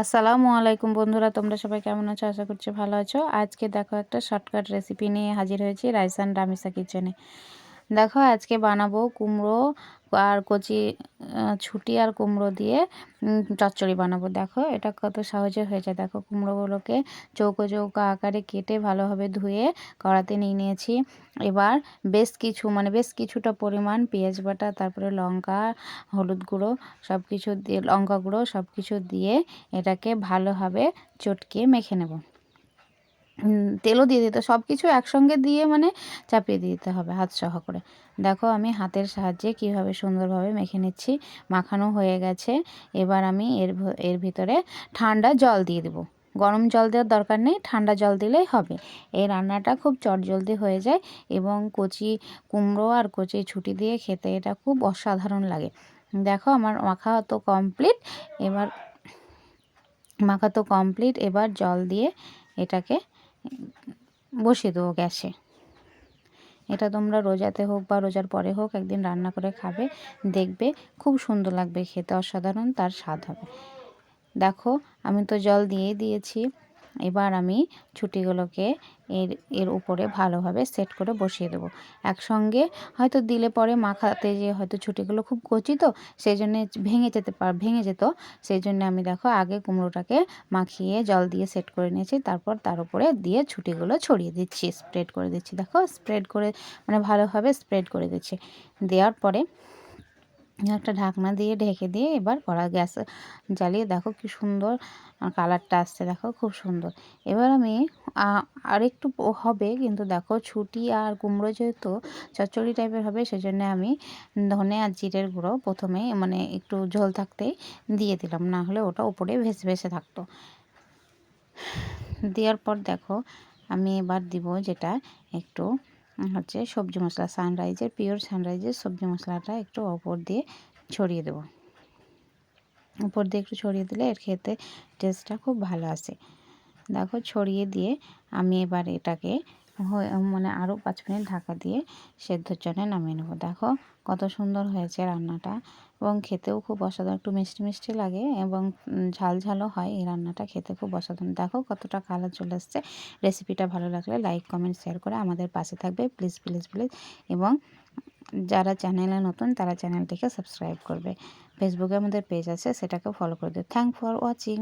আসসালামু আলাইকুম বন্ধুরা, তোমরা সবাই কেমন আছো? আশা করছি ভালো আছো। আজকে দেখো একটা শর্টকাট রেসিপি নিয়ে হাজির হয়েছি রাইসান রামিসা কিচেনে দেখো, আজকে বানাবো কুমড়ো আর কচি ছুটি আর কুমড়ো দিয়ে চচ্চড়ি বানাবো। দেখো, এটা কত সহজে হয়েছে। দেখো, কুমড়োগুলোকে চৌকো চৌকো আকারে কেটে ভালোভাবে ধুয়ে কড়াতে নিয়ে নিয়েছি। এবার বেশ কিছু মানে বেশ কিছুটা পরিমাণ পেঁয়াজ বাটা, তারপরে লঙ্কা, হলুদ গুঁড়ো সব কিছু দিয়ে, লঙ্কা গুঁড়ো সব কিছু দিয়ে এটাকে ভালোভাবে চটকে মেখে নেব। তেলও দিয়ে দিতে সব কিছু একসঙ্গে দিয়ে মানে চাপিয়ে দিতে হবে হাত সহ করে। দেখো আমি হাতের সাহায্যে কীভাবে সুন্দরভাবে মেখে নিচ্ছি, মাখানো হয়ে গেছে। এবার আমি এর এর ভিতরে ঠান্ডা জল দিয়ে দেবো। গরম জল দেওয়ার দরকার নেই, ঠান্ডা জল দিলেই হবে। এই রান্নাটা খুব চটজলদি হয়ে যায় এবং কচি কুমড়ো আর কচি ছুটি দিয়ে খেতে এটা খুব অসাধারণ লাগে। দেখো আমার মাখা তো কমপ্লিট, এবার মাখা তো কমপ্লিট, এবার জল দিয়ে এটাকে বসিয়ে দেবো গ্যাসে। এটা তোমরা রোজাতে হোক বা রোজার পরে হোক একদিন রান্না করে খাবে, দেখবে খুব সুন্দর লাগবে খেতে, অসাধারণ তার স্বাদ হবে। দেখো, আমি তো জল দিয়ে দিয়েছি। এবার আমি ছুটিগুলোকে এর এর উপরে ভালোভাবে সেট করে বসিয়ে দেবো। একসঙ্গে হয়তো দিলে পরে মাখাতে যে হয়তো ছুটিগুলো খুব কচি তো সেই জন্যে ভেঙে যেতে পার ভেঙে যেত। সেই জন্য আমি দেখো আগে কুমড়োটাকে মাখিয়ে জল দিয়ে সেট করে নিয়েছি, তারপর তার উপরে দিয়ে ছুটিগুলো ছড়িয়ে দিচ্ছি স্প্রেড করে দিচ্ছি। দেখো স্প্রেড করে মানে ভালোভাবে স্প্রেড করে দিচ্ছি। দেওয়ার পরে একটা ঢাকনা দিয়ে ঢেকে দিয়ে এবার কড়া গ্যাস জ্বালিয়ে দেখো কি সুন্দর কালারটা আসছে, দেখো খুব সুন্দর। এবার আমি আর একটু হবে কিন্তু দেখো ছুটি আর কুমড়ো যেহেতু চচ্চড়ি টাইপের হবে সেজন্য আমি ধনে আর জিরের গুঁড়ো প্রথমে মানে একটু ঝোল থাকতেই দিয়ে দিলাম, না হলে ওটা উপরে ভেসে ভেসে থাকতো। দেওয়ার পর দেখো আমি এবার দিব যেটা একটু হচ্ছে সবজি মশলা সানরাইজের পিওর সানরাইজের সবজি মশলাটা একটু ওপর দিয়ে ছড়িয়ে দেবো। উপর দিয়ে একটু ছড়িয়ে দিলে এর খেতে টেস্টটা খুব ভালো আসে। দেখো ছড়িয়ে দিয়ে আমি এবার এটাকে মানে আরও পাঁচ মিনিট ঢাকা দিয়ে সেদ্ধর জন্য নামিয়ে নেব। দেখো কত সুন্দর হয়েছে রান্নাটা এবং খেতেও খুব অসাধারণ, একটু মিষ্টি মিষ্টি লাগে এবং ঝাল ঝালও হয় এই রান্নাটা খেতে খুব অসাধারণ। দেখো কতটা কালার চলে আসছে রেসিপিটা ভালো লাগলে লাইক, কমেন্ট, শেয়ার করে আমাদের পাশে থাকবে। Please please please. এবং যারা চ্যানেলে নতুন তারা চ্যানেলটিকে সাবস্ক্রাইব করবে। ফেসবুকে আমাদের পেজ আছে সেটাকে ফলো করে দেবে থ্যাংক ফর ওয়াচিং।